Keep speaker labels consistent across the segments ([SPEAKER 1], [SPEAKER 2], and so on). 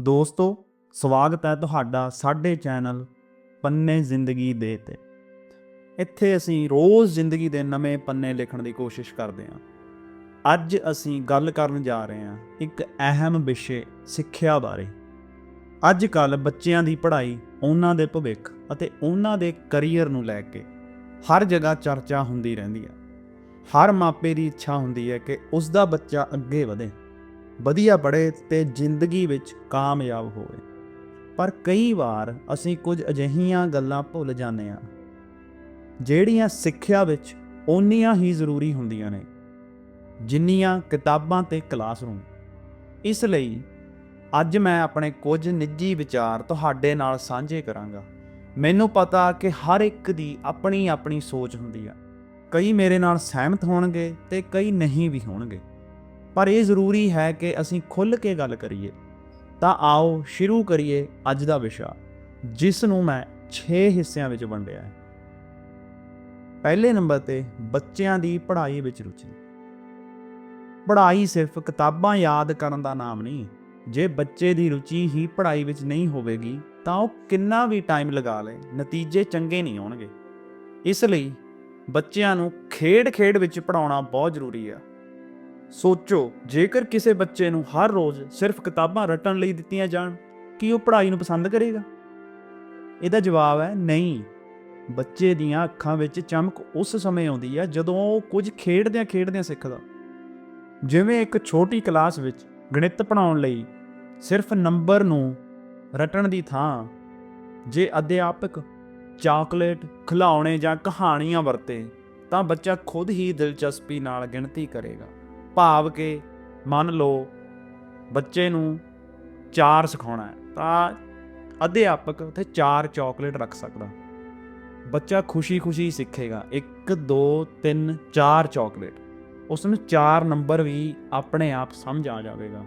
[SPEAKER 1] ਦੋਸਤੋ, ਸਵਾਗਤ ਹੈ ਤੁਹਾਡਾ ਸਾਡੇ ਚੈਨਲ ਪੰਨੇ ਜ਼ਿੰਦਗੀ ਦੇ ਤੇ। ਇੱਥੇ ਅਸੀਂ ਰੋਜ਼ ਜ਼ਿੰਦਗੀ ਦੇ ਨਵੇਂ ਪੰਨੇ ਲਿਖਣ ਦੀ ਕੋਸ਼ਿਸ਼ ਕਰਦੇ ਹਾਂ। ਅੱਜ ਅਸੀਂ ਗੱਲ ਕਰਨ ਜਾ ਰਹੇ ਹਾਂ ਇੱਕ ਅਹਿਮ ਵਿਸ਼ੇ, ਸਿੱਖਿਆ ਬਾਰੇ। ਅੱਜ ਕੱਲ ਬੱਚਿਆਂ ਦੀ ਪੜ੍ਹਾਈ ਉਹਨਾਂ ਦੇ ਭਵਿੱਖ ਅਤੇ ਉਹਨਾਂ ਦੇ ਕੈਰੀਅਰ ਨੂੰ ਲੈ ਕੇ ਹਰ ਜਗ੍ਹਾ ਚਰਚਾ ਹੁੰਦੀ ਰਹਿੰਦੀ ਹੈ। ਹਰ ਮਾਪੇ ਦੀ ਇੱਛਾ ਹੁੰਦੀ ਹੈ ਕਿ ਉਸ ਦਾ ਬੱਚਾ ਅੱਗੇ ਵਧੇ। ਵਧੀਆ ਪੜ੍ਹੇ ਤੇ ਜ਼ਿੰਦਗੀ ਵਿੱਚ ਕਾਮਯਾਬ ਹੋਵੇ। ਪਰ ਕਈ ਵਾਰ ਅਸੀਂ ਕੁਝ ਅਜਿਹੀਆਂ ਗੱਲਾਂ ਭੁੱਲ ਜਾਂਦੇ ਹਾਂ, ਜਿਹੜੀਆਂ ਸਿੱਖਿਆ ਵਿੱਚ ਓਨੀਆਂ ਹੀ ਜ਼ਰੂਰੀ ਹੁੰਦੀਆਂ ਨੇ, ਜਿੰਨੀਆਂ ਕਿਤਾਬਾਂ ਤੇ ਕਲਾਸਰੂਮ। ਇਸ ਲਈ ਅੱਜ ਮੈਂ ਆਪਣੇ ਕੁਝ ਨਿੱਜੀ ਵਿਚਾਰ ਤੁਹਾਡੇ ਨਾਲ ਸਾਂਝੇ ਕਰਾਂਗਾ। ਮੈਨੂੰ ਪਤਾ ਕਿ ਹਰ ਇੱਕ ਦੀ ਆਪਣੀ ਆਪਣੀ ਸੋਚ ਹੁੰਦੀ ਆ। ਕਈ ਮੇਰੇ ਨਾਲ ਸਹਿਮਤ ਹੋਣਗੇ ਤੇ ਕਈ ਨਹੀਂ ਵੀ ਹੋਣਗੇ। ਪਰ ਇਹ ਜ਼ਰੂਰੀ ਹੈ ਕਿ ਅਸੀਂ ਖੁੱਲ੍ਹ ਕੇ ਗੱਲ ਕਰੀਏ, ਤਾਂ ਆਓ ਸ਼ੁਰੂ ਕਰੀਏ ਅੱਜ ਦਾ ਵਿਸ਼ਾ, ਜਿਸ ਨੂੰ ਮੈਂ 6 ਹਿੱਸਿਆਂ ਵਿੱਚ ਵੰਡਿਆ ਹੈ। ਪਹਿਲੇ ਨੰਬਰ ਤੇ ਬੱਚਿਆਂ ਦੀ ਪੜ੍ਹਾਈ ਵਿੱਚ ਰੁਚੀ। ਪੜ੍ਹਾਈ ਸਿਰਫ ਕਿਤਾਬਾਂ ਯਾਦ ਕਰਨ ਦਾ ਨਾਮ ਨਹੀਂ, ਜੇ ਬੱਚੇ ਦੀ ਰੁਚੀ ਹੀ ਪੜ੍ਹਾਈ ਵਿੱਚ ਨਹੀਂ ਹੋਵੇਗੀ, ਤਾਂ ਉਹ ਕਿੰਨਾ ਵੀ ਟਾਈਮ ਲਗਾ ਲੇ, ਨਤੀਜੇ ਚੰਗੇ ਨਹੀਂ ਆਉਣਗੇ। ਇਸ ਲਈ ਬੱਚਿਆਂ ਨੂੰ ਖੇਡ-ਖੇਡ ਵਿੱਚ ਪੜਾਉਣਾ ਬਹੁਤ ਜ਼ਰੂਰੀ ਆ। ਸੋਚੋ, ਜੇਕਰ ਕਿਸੇ ਬੱਚੇ ਨੂੰ ਹਰ ਰੋਜ਼ ਸਿਰਫ ਕਿਤਾਬਾਂ ਰਟਣ ਲਈ ਦਿੱਤੀਆਂ ਜਾਣ, ਕੀ ਉਹ ਪੜ੍ਹਾਈ ਨੂੰ ਪਸੰਦ ਕਰੇਗਾ? ਇਹਦਾ ਜਵਾਬ ਹੈ ਨਹੀਂ। ਬੱਚੇ ਦੀਆਂ ਅੱਖਾਂ ਵਿੱਚ ਚਮਕ ਉਸ ਸਮੇਂ ਆਉਂਦੀ ਹੈ ਜਦੋਂ ਉਹ ਕੁਝ ਖੇਡਦਿਆਂ ਖੇਡਦਿਆਂ ਸਿੱਖਦਾ। ਜਿਵੇਂ ਇੱਕ ਛੋਟੀ ਕਲਾਸ ਵਿੱਚ ਗਣਿਤ ਪੜਾਉਣ ਲਈ ਸਿਰਫ ਨੰਬਰ ਨੂੰ ਰਟਣ ਦੀ ਥਾਂ, ਜੇ ਅਧਿਆਪਕ ਚਾਕਲੇਟ ਖਿਲਾਉਣੇ ਜਾਂ ਕਹਾਣੀਆਂ ਵਰਤੇ, ਤਾਂ ਬੱਚਾ ਖੁਦ ਹੀ ਦਿਲਚਸਪੀ ਨਾਲ ਗਿਣਤੀ ਕਰੇਗਾ। ਭਾਵ ਕਿ ਮੰਨ ਲਓ ਬੱਚੇ ਨੂੰ ਚਾਰ ਸਿਖਾਉਣਾ ਹੈ, ਤਾਂ ਅਧਿਆਪਕ ਉੱਥੇ ਚਾਰ ਚਾਕਲੇਟ ਰੱਖ ਸਕਦਾ। ਬੱਚਾ ਖੁਸ਼ੀ-ਖੁਸ਼ੀ ਸਿੱਖੇਗਾ 1 2 3 4 ਚਾਕਲੇਟ। ਉਸ ਨੂੰ ਚਾਰ ਨੰਬਰ ਵੀ ਆਪਣੇ ਆਪ ਸਮਝ ਆ ਜਾਵੇਗਾ।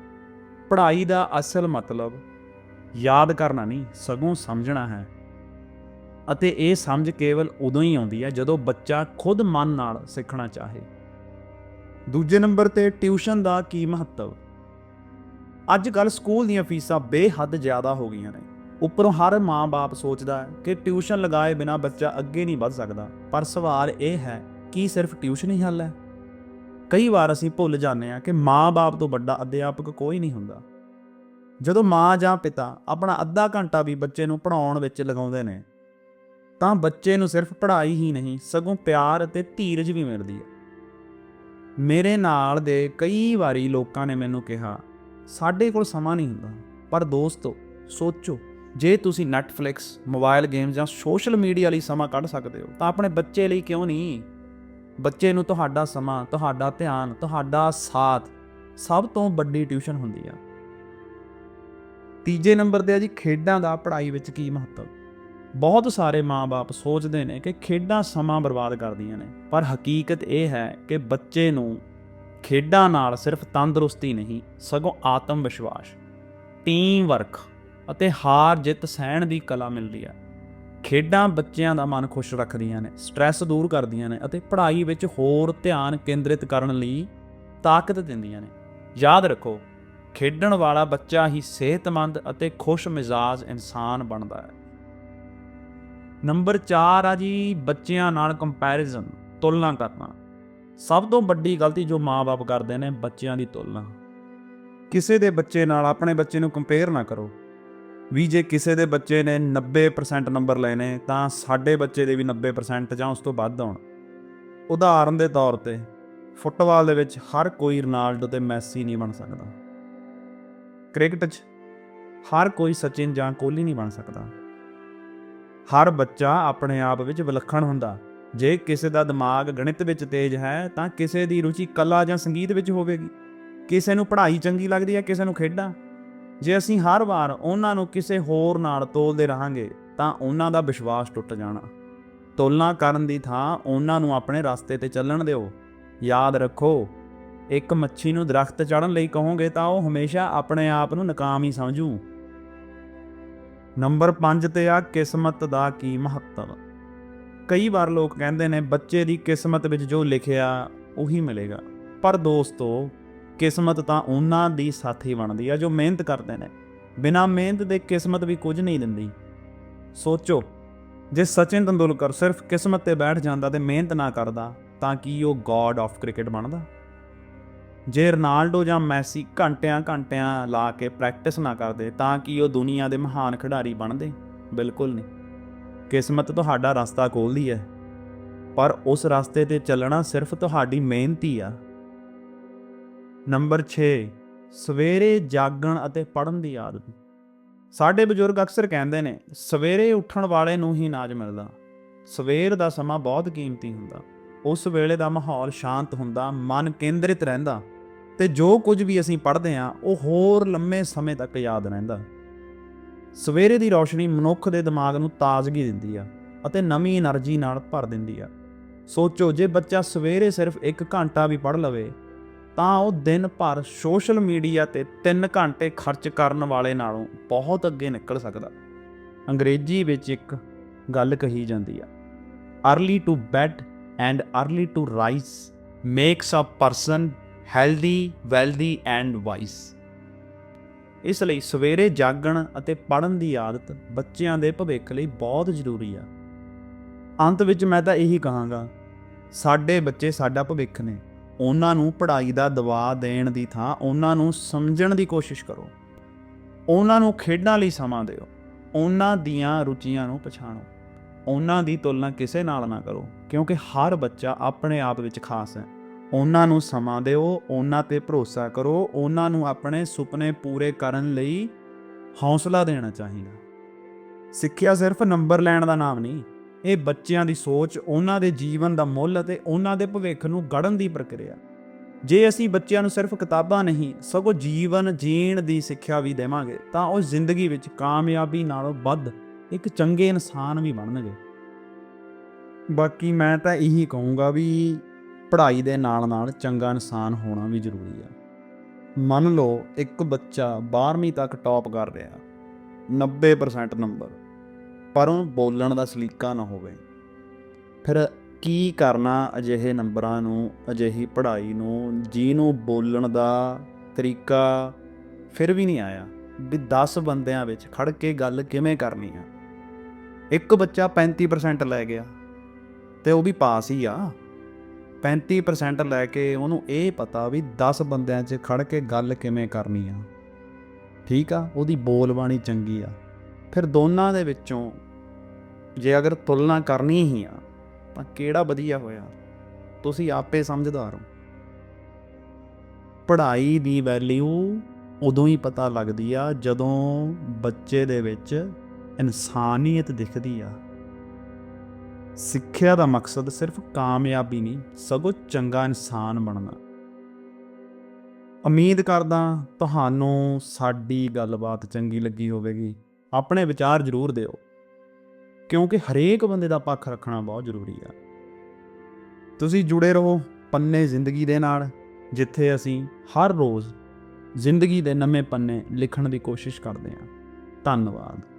[SPEAKER 1] ਪੜ੍ਹਾਈ ਦਾ ਅਸਲ ਮਤਲਬ ਯਾਦ ਕਰਨਾ ਨਹੀਂ, ਸਗੋਂ ਸਮਝਣਾ ਹੈ। ਅਤੇ ਇਹ ਸਮਝ ਕੇਵਲ ਉਦੋਂ ਹੀ ਆਉਂਦੀ ਹੈ ਜਦੋਂ ਬੱਚਾ ਖੁਦ ਮਨ ਨਾਲ ਸਿੱਖਣਾ ਚਾਹੇ। ਦੂਜੇ ਨੰਬਰ ਤੇ ਟਿਊਸ਼ਨ ਦਾ ਕੀ ਮਹੱਤਵ? ਅੱਜ ਕੱਲ ਸਕੂਲ ਦੀਆਂ ਫੀਸਾਂ ਬੇਹੱਦ ਜ਼ਿਆਦਾ ਹੋ ਗਈਆਂ ਨੇ। ਉੱਪਰੋਂ ਹਰ ਮਾਂ-ਬਾਪ ਸੋਚਦਾ ਹੈ ਕਿ ਟਿਊਸ਼ਨ ਲਗਾਏ ਬਿਨਾ ਬੱਚਾ ਅੱਗੇ ਨਹੀਂ ਵੱਧ ਸਕਦਾ। ਪਰ ਸਵਾਲ ਇਹ ਹੈ, ਕਿ ਸਿਰਫ ਟਿਊਸ਼ਨ ਹੀ ਹੱਲ ਹੈ? ਕਈ ਵਾਰ ਅਸੀਂ ਭੁੱਲ ਜਾਂਦੇ ਹਾਂ ਕਿ ਮਾਂ-ਬਾਪ ਤੋਂ ਵੱਡਾ ਅਧਿਆਪਕ ਕੋਈ ਨਹੀਂ ਹੁੰਦਾ। ਜਦੋਂ ਮਾਂ ਜਾਂ ਪਿਤਾ ਆਪਣਾ ਅੱਧਾ ਘੰਟਾ ਵੀ ਬੱਚੇ ਨੂੰ ਪੜਾਉਣ ਵਿੱਚ ਲਗਾਉਂਦੇ ਨੇ, ਤਾਂ ਬੱਚੇ ਨੂੰ ਸਿਰਫ ਪੜ੍ਹਾਈ ਹੀ ਨਹੀਂ, ਸਗੋਂ ਪਿਆਰ ਅਤੇ ਧੀਰਜ ਵੀ ਮਿਲਦੀ ਹੈ। ਮੇਰੇ ਨਾਲ ਦੇ ਕਈ ਵਾਰੀ ਲੋਕਾਂ ਨੇ ਮੈਨੂੰ ਕਿਹਾ, ਸਾਡੇ ਕੋਲ ਸਮਾਂ ਨਹੀਂ ਹੁੰਦਾ। ਪਰ ਦੋਸਤੋ, ਸੋਚੋ, ਜੇ ਤੁਸੀਂ Netflix ਮੋਬਾਈਲ ਗੇਮ ਜਾਂ ਸੋਸ਼ਲ ਮੀਡੀਆ ਲਈ ਸਮਾਂ ਕੱਢ ਸਕਦੇ ਹੋ, ਤਾਂ ਆਪਣੇ ਬੱਚੇ ਲਈ ਕਿਉਂ ਨਹੀਂ? ਬੱਚੇ ਨੂੰ ਤੁਹਾਡਾ ਸਮਾਂ, ਤੁਹਾਡਾ ਧਿਆਨ, ਤੁਹਾਡਾ ਸਾਥ ਸਭ ਤੋਂ ਵੱਡੀ ਟਿਊਸ਼ਨ ਹੁੰਦੀ ਆ। ਤੀਜੇ ਨੰਬਰ ਤੇ ਆ ਜੀ, ਖੇਡਾਂ ਦਾ ਪੜ੍ਹਾਈ ਵਿੱਚ ਕੀ ਮਹੱਤਵ? ਬਹੁਤ ਸਾਰੇ ਮਾਪੇ ਸੋਚਦੇ ਨੇ ਕਿ ਖੇਡਾਂ ਸਮਾਂ ਬਰਬਾਦ ਕਰਦੀਆਂ ਨੇ, ਪਰ ਹਕੀਕਤ ਇਹ ਹੈ ਕਿ ਬੱਚੇ ਨੂੰ ਖੇਡਾਂ ਨਾਲ ਸਿਰਫ ਤੰਦਰੁਸਤੀ ਨਹੀਂ, ਸਗੋਂ ਆਤਮ ਵਿਸ਼ਵਾਸ ਟੀਮ ਵਰਕ ਅਤੇ ਹਾਰ ਜਿੱਤ ਸਹਿਣ ਦੀ ਕਲਾ ਮਿਲਦੀ ਹੈ। ਖੇਡਾਂ ਬੱਚਿਆਂ ਦਾ ਮਨ ਖੁਸ਼ ਰੱਖਦੀਆਂ ਨੇ ਸਟ੍ਰੈਸ ਦੂਰ ਕਰਦੀਆਂ ਨੇ ਅਤੇ ਪੜ੍ਹਾਈ ਵਿੱਚ ਹੋਰ ਧਿਆਨ ਕੇਂਦਰਿਤ ਕਰਨ ਲਈ ਤਾਕਤ ਦਿੰਦੀਆਂ ਨੇ। ਯਾਦ ਰੱਖੋ, ਖੇਡਣ ਵਾਲਾ ਬੱਚਾ ਹੀ ਸਿਹਤਮੰਦ ਅਤੇ ਖੁਸ਼ ਮਿਜ਼ਾਜ ਇਨਸਾਨ ਬਣਦਾ ਹੈ। ਨੰਬਰ 4 ਆ ਜੀ, ਬੱਚਿਆਂ ਨਾਲ ਕੰਪੈਰੀਜ਼ਨ ਤੁਲਨਾ ਕਰਨਾ। ਸਭ ਤੋਂ ਵੱਡੀ ਗਲਤੀ ਜੋ ਮਾਪੇ ਕਰਦੇ ਨੇ, ਬੱਚਿਆਂ ਦੀ ਤੁਲਨਾ। ਕਿਸੇ ਦੇ ਬੱਚੇ ਨਾਲ ਆਪਣੇ ਬੱਚੇ ਨੂੰ ਕੰਪੇਅਰ ਨਾ ਕਰੋ। ਵੀ ਜੇ ਕਿਸੇ ਦੇ ਬੱਚੇ ਨੇ 90% ਨੰਬਰ ਲਏ ਨੇ ਤਾਂ ਸਾਡੇ ਬੱਚੇ ਦੇ ਵੀ 90% ਜਾਂ ਉਸ ਤੋਂ ਵੱਧ ਆਉਣ ਉਦਾਹਰਨ ਦੇ ਤੌਰ ਤੇ, ਫੁੱਟਬਾਲ ਦੇ ਵਿੱਚ ਹਰ ਕੋਈ ਰੋਨਾਲਡੋ ਤੇ ਮੈਸੀ ਨਹੀਂ ਬਣ ਸਕਦਾ। ਕ੍ਰਿਕਟ 'ਚ ਹਰ ਕੋਈ ਸਚਿਨ ਜਾਂ ਕੋਹਲੀ ਨਹੀਂ ਬਣ ਸਕਦਾ। ਹਰ ਬੱਚਾ ਆਪਣੇ ਆਪ ਵਿੱਚ ਵਿਲੱਖਣ ਹੁੰਦਾ। ਜੇ ਕਿਸੇ ਦਾ ਦਿਮਾਗ ਗਣਿਤ ਵਿੱਚ ਤੇਜ਼ ਹੈ, ਤਾਂ ਕਿਸੇ ਦੀ ਰੁਚੀ ਕਲਾ ਜਾਂ ਸੰਗੀਤ ਵਿੱਚ ਹੋਵੇਗੀ। ਕਿਸੇ ਨੂੰ ਪੜ੍ਹਾਈ ਚੰਗੀ ਲੱਗਦੀ ਹੈ, ਕਿਸੇ ਨੂੰ ਖੇਡਾਂ। ਜੇ ਅਸੀਂ ਹਰ ਵਾਰ ਉਹਨਾਂ ਨੂੰ ਕਿਸੇ ਹੋਰ ਨਾਲ ਤੋਲਦੇ ਰਹਾਂਗੇ, ਤਾਂ ਉਹਨਾਂ ਦਾ ਵਿਸ਼ਵਾਸ ਟੁੱਟ ਜਾਣਾ। ਤੁਲਨਾ ਕਰਨ ਦੀ ਥਾਂ ਉਹਨਾਂ ਨੂੰ ਆਪਣੇ ਰਸਤੇ ਤੇ ਚੱਲਣ ਦਿਓ। ਯਾਦ ਰੱਖੋ, ਇੱਕ ਮੱਛੀ ਨੂੰ ਦਰਖਤ ਚੜ੍ਹਨ ਲਈ ਕਹੋਗੇ ਤਾਂ ਉਹ ਹਮੇਸ਼ਾ ਆਪਣੇ ਆਪ ਨੂੰ ਨਾਕਾਮ ਹੀ ਸਮਝੂ। ਨੰਬਰ 5 ਤੇ ਆ ਕਿਸਮਤ ਦਾ ਕੀ ਮਹੱਤਵ। ਕਈ ਵਾਰ ਲੋਕ ਕਹਿੰਦੇ ਨੇ ਬੱਚੇ ਦੀ ਕਿਸਮਤ ਵਿੱਚ ਜੋ ਲਿਖਿਆ ਉਹੀ ਮਿਲੇਗਾ। ਪਰ ਦੋਸਤੋ, ਕਿਸਮਤ ਤਾਂ ਉਹਨਾਂ ਦੀ ਸਾਥੀ ਬਣਦੀ ਆ ਜੋ ਮਿਹਨਤ ਕਰਦੇ ਨੇ। ਬਿਨਾਂ ਮਿਹਨਤ ਦੇ ਕਿਸਮਤ ਵੀ ਕੁਝ ਨਹੀਂ ਦਿੰਦੀ। ਸੋਚੋ, ਜੇ ਸਚਿਨ ਤੰਦੁਲਕਰ ਸਿਰਫ ਕਿਸਮਤ ਤੇ ਬੈਠ ਜਾਂਦਾ ਤੇ ਮਿਹਨਤ ਨਾ ਕਰਦਾ, ਤਾਂ ਕੀ ਉਹ ਗੋਡ ਆਫ ਕ੍ਰਿਕਟ ਬਣਦਾ? ਜੇ ਰੋਨਾਲਡੋ ਜਾਂ ਮੈਸੀ ਘੰਟਿਆਂ ਘੰਟਿਆਂ ਲਾ ਕੇ ਪ੍ਰੈਕਟਿਸ ਨਾ ਕਰਦੇ, ਤਾਂ ਕਿ ਉਹ ਦੁਨੀਆ ਦੇ ਮਹਾਨ ਖਿਡਾਰੀ ਬਣਦੇ? ਬਿਲਕੁਲ ਨਹੀਂ। ਕਿਸਮਤ ਤੁਹਾਡਾ ਰਸਤਾ ਖੋਲਦੀ ਹੈ, ਪਰ ਉਸ ਰਸਤੇ ਤੇ ਚੱਲਣਾ ਸਿਰਫ ਤੁਹਾਡੀ ਮਿਹਨਤ ਹੀ ਆ। ਨੰਬਰ 6 ਸਵੇਰੇ ਜਾਗਣ ਅਤੇ ਪੜ੍ਹਨ ਦੀ ਆਦਤ। ਸਾਡੇ ਬਜ਼ੁਰਗ ਅਕਸਰ ਕਹਿੰਦੇ ਨੇ, ਸਵੇਰੇ ਉੱਠਣ ਵਾਲੇ ਨੂੰ ਹੀ ਨਾਜ ਮਿਲਦਾ। ਸਵੇਰ ਦਾ ਸਮਾਂ ਬਹੁਤ ਕੀਮਤੀ ਹੁੰਦਾ। ਉਸ ਵੇਲੇ ਦਾ ਮਾਹੌਲ ਸ਼ਾਂਤ ਹੁੰਦਾ, ਮਨ ਕੇਂਦਰਿਤ ਰਹਿੰਦਾ। ਤੇ ਜੋ ਕੁਝ ਵੀ ਅਸੀਂ ਪੜ੍ਹਦੇ ਹਾਂ, ਉਹ ਹੋਰ ਲੰਮੇ ਸਮੇਂ ਤੱਕ ਯਾਦ ਰਹਿੰਦਾ। ਸਵੇਰੇ ਦੀ ਰੌਸ਼ਨੀ ਮਨੁੱਖ ਦੇ ਦਿਮਾਗ ਨੂੰ ਤਾਜ਼ਗੀ ਦਿੰਦੀ ਆ ਅਤੇ ਨਵੀਂ એનર્ਜੀ ਨਾਲ ਭਰ ਦਿੰਦੀ ਆ। ਸੋਚੋ, ਜੇ ਬੱਚਾ ਸਵੇਰੇ ਸਿਰਫ 1 ਘੰਟਾ ਵੀ ਪੜ੍ਹ ਲਵੇ, ਤਾਂ ਉਹ ਦਿਨ ਭਰ ਸੋਸ਼ਲ ਮੀਡੀਆ ਤੇ 3 ਘੰਟੇ ਖਰਚ ਕਰਨ ਵਾਲੇ ਨਾਲੋਂ ਬਹੁਤ ਅੱਗੇ ਨਿਕਲ ਸਕਦਾ। ਅੰਗਰੇਜ਼ੀ ਵਿੱਚ ਇੱਕ ਗੱਲ ਕਹੀ ਜਾਂਦੀ ਆ, early to bed and early to rise makes a person healthy, wealthy and wise. ਇਸ ਲਈ ਸਵੇਰੇ ਜਾਗਣ ਅਤੇ ਪੜ੍ਹਨ ਦੀ ਆਦਤ ਬੱਚਿਆਂ ਦੇ ਭਵਿੱਖ ਲਈ ਬਹੁਤ ਜ਼ਰੂਰੀ ਆ। ਅੰਤ ਵਿੱਚ ਮੈਂ ਤਾਂ ਇਹੀ ਕਹਾਂਗਾ, ਸਾਡੇ ਬੱਚੇ ਸਾਡਾ ਭਵਿੱਖ ਨੇ। ਉਹਨਾਂ ਨੂੰ ਪੜ੍ਹਾਈ ਦਾ ਦਬਾਅ ਦੇਣ ਦੀ ਥਾਂ ਉਹਨਾਂ ਨੂੰ ਸਮਝਣ ਦੀ ਕੋਸ਼ਿਸ਼ ਕਰੋ। ਉਹਨਾਂ ਨੂੰ ਖੇਡਾਂ ਲਈ ਸਮਾਂ ਦਿਓ। ਉਹਨਾਂ ਦੀਆਂ ਰੁਚੀਆਂ ਨੂੰ ਪਛਾਣੋ। ਉਹਨਾਂ ਦੀ ਤੁਲਨਾ ਕਿਸੇ ਨਾਲ ਨਾ ਕਰੋ, ਕਿਉਂਕਿ ਹਰ ਬੱਚਾ ਆਪਣੇ ਆਪ ਵਿੱਚ ਖਾਸ ਹੈ। ਉਹਨਾਂ ਨੂੰ ਸਮਾਂ ਦਿਓ, ਉਹਨਾਂ ਤੇ ਭਰੋਸਾ ਕਰੋ, ਉਹਨਾਂ ਨੂੰ ਆਪਣੇ ਸੁਪਨੇ ਪੂਰੇ ਕਰਨ ਲਈ ਹੌਸਲਾ ਦੇਣਾ ਚਾਹੀਦਾ। ਸਿੱਖਿਆ ਸਿਰਫ ਨੰਬਰ ਲੈਣ ਦਾ ਨਾਮ ਨਹੀਂ, ਇਹ ਬੱਚਿਆਂ ਦੀ ਸੋਚ, ਉਹਨਾਂ ਦੇ ਜੀਵਨ ਦਾ ਮੁੱਲ ਅਤੇ ਉਹਨਾਂ ਦੇ ਭਵਿੱਖ ਨੂੰ ਗੜਨ ਦੀ ਪ੍ਰਕਿਰਿਆ। ਜੇ ਅਸੀਂ ਬੱਚਿਆਂ ਨੂੰ ਸਿਰਫ ਕਿਤਾਬਾਂ ਨਹੀਂ, ਸਗੋਂ ਜੀਵਨ ਜੀਣ ਦੀ ਸਿੱਖਿਆ ਵੀ ਦੇਵਾਂਗੇ, ਤਾਂ ਉਹ ਜ਼ਿੰਦਗੀ ਵਿੱਚ ਕਾਮਯਾਬੀ ਨਾਲੋਂ ਵੱਧ ਇੱਕ ਚੰਗੇ ਇਨਸਾਨ ਵੀ ਬਣਨਗੇ। ਬਾਕੀ ਮੈਂ ਤਾਂ ਇਹੀ ਕਹੂੰਗਾ ਵੀ ਪੜ੍ਹਾਈ ਦੇ ਨਾਲ ਨਾਲ ਚੰਗਾ ਇਨਸਾਨ ਹੋਣਾ ਵੀ ਜ਼ਰੂਰੀ ਆ। ਮੰਨ ਲਓ ਇੱਕ ਬੱਚਾ 12ਵੀਂ ਤੱਕ ਟੌਪ ਕਰ ਰਿਹਾ 90% ਨੰਬਰ ਪਰ ਉਹ ਬੋਲਣ ਦਾ ਸਲੀਕਾ ਨਾ ਹੋਵੇ। ਫਿਰ ਕੀ ਕਰਨਾ ਅਜਿਹੇ ਨੰਬਰਾਂ ਨੂੰ, ਅਜਿਹੀ ਪੜ੍ਹਾਈ ਨੂੰ, ਜਿਹਨੂੰ ਬੋਲਣ ਦਾ ਤਰੀਕਾ ਫਿਰ ਵੀ ਨਹੀਂ ਆਇਆ, ਵੀ 10 ਬੰਦਿਆਂ ਵਿੱਚ ਖੜ ਕੇ ਗੱਲ ਕਿਵੇਂ ਕਰਨੀ ਆ। ਇੱਕ ਬੱਚਾ 35% ਲੈ ਗਿਆ, ਤੇ ਉਹ ਵੀ ਪਾਸ ਹੀ ਆ। 35% ਲੈ ਕੇ ਉਹਨੂੰ ਇਹ ਪਤਾ ਵੀ 10 ਬੰਦਿਆਂ 'ਚ ਖੜ ਕੇ ਗੱਲ ਕਿਵੇਂ ਕਰਨੀ ਆ। ਠੀਕ ਆ? ਉਹਦੀ ਬੋਲਬਾਣੀ ਚੰਗੀ ਆ। ਫਿਰ ਦੋਨਾਂ ਦੇ ਵਿੱਚੋਂ ਜੇ ਅਗਰ ਤੁਲਨਾ ਕਰਨੀ ਹੀ ਆ, ਤਾਂ ਕਿਹੜਾ ਵਧੀਆ ਹੋਇਆ? ਤੁਸੀਂ ਆਪੇ ਸਮਝਦਾਰ ਹੋ। ਪੜ੍ਹਾਈ ਦੀ ਵੈਲਿਊ ਉਦੋਂ ਹੀ ਪਤਾ ਲੱਗਦੀ ਆ ਜਦੋਂ ਬੱਚੇ ਦੇ ਵਿੱਚ ਇਨਸਾਨੀਅਤ ਦਿਖਦੀ ਆ। ਸਿੱਖਿਆ ਦਾ ਮਕਸਦ ਸਿਰਫ ਕਾਮਯਾਬੀ ਨਹੀਂ, ਸਗੋਂ ਚੰਗਾ ਇਨਸਾਨ ਬਣਨਾ। ਉਮੀਦ ਕਰਦਾ ਤੁਹਾਨੂੰ ਸਾਡੀ ਗੱਲਬਾਤ ਚੰਗੀ ਲੱਗੀ ਹੋਵੇਗੀ। ਆਪਣੇ ਵਿਚਾਰ ਜ਼ਰੂਰ ਦਿਓ, ਕਿਉਂਕਿ ਹਰੇਕ ਬੰਦੇ ਦਾ ਪੱਖ ਰੱਖਣਾ ਬਹੁਤ ਜ਼ਰੂਰੀ ਆ। ਤੁਸੀਂ ਜੁੜੇ ਰਹੋ ਪੰਨੇ ਜ਼ਿੰਦਗੀ ਦੇ ਨਾਲ, ਜਿੱਥੇ ਅਸੀਂ ਹਰ ਰੋਜ਼ ਜ਼ਿੰਦਗੀ ਦੇ ਨਵੇਂ ਪੰਨੇ ਲਿਖਣ ਦੀ ਕੋਸ਼ਿਸ਼ ਕਰਦੇ ਹਾਂ। ਧੰਨਵਾਦ।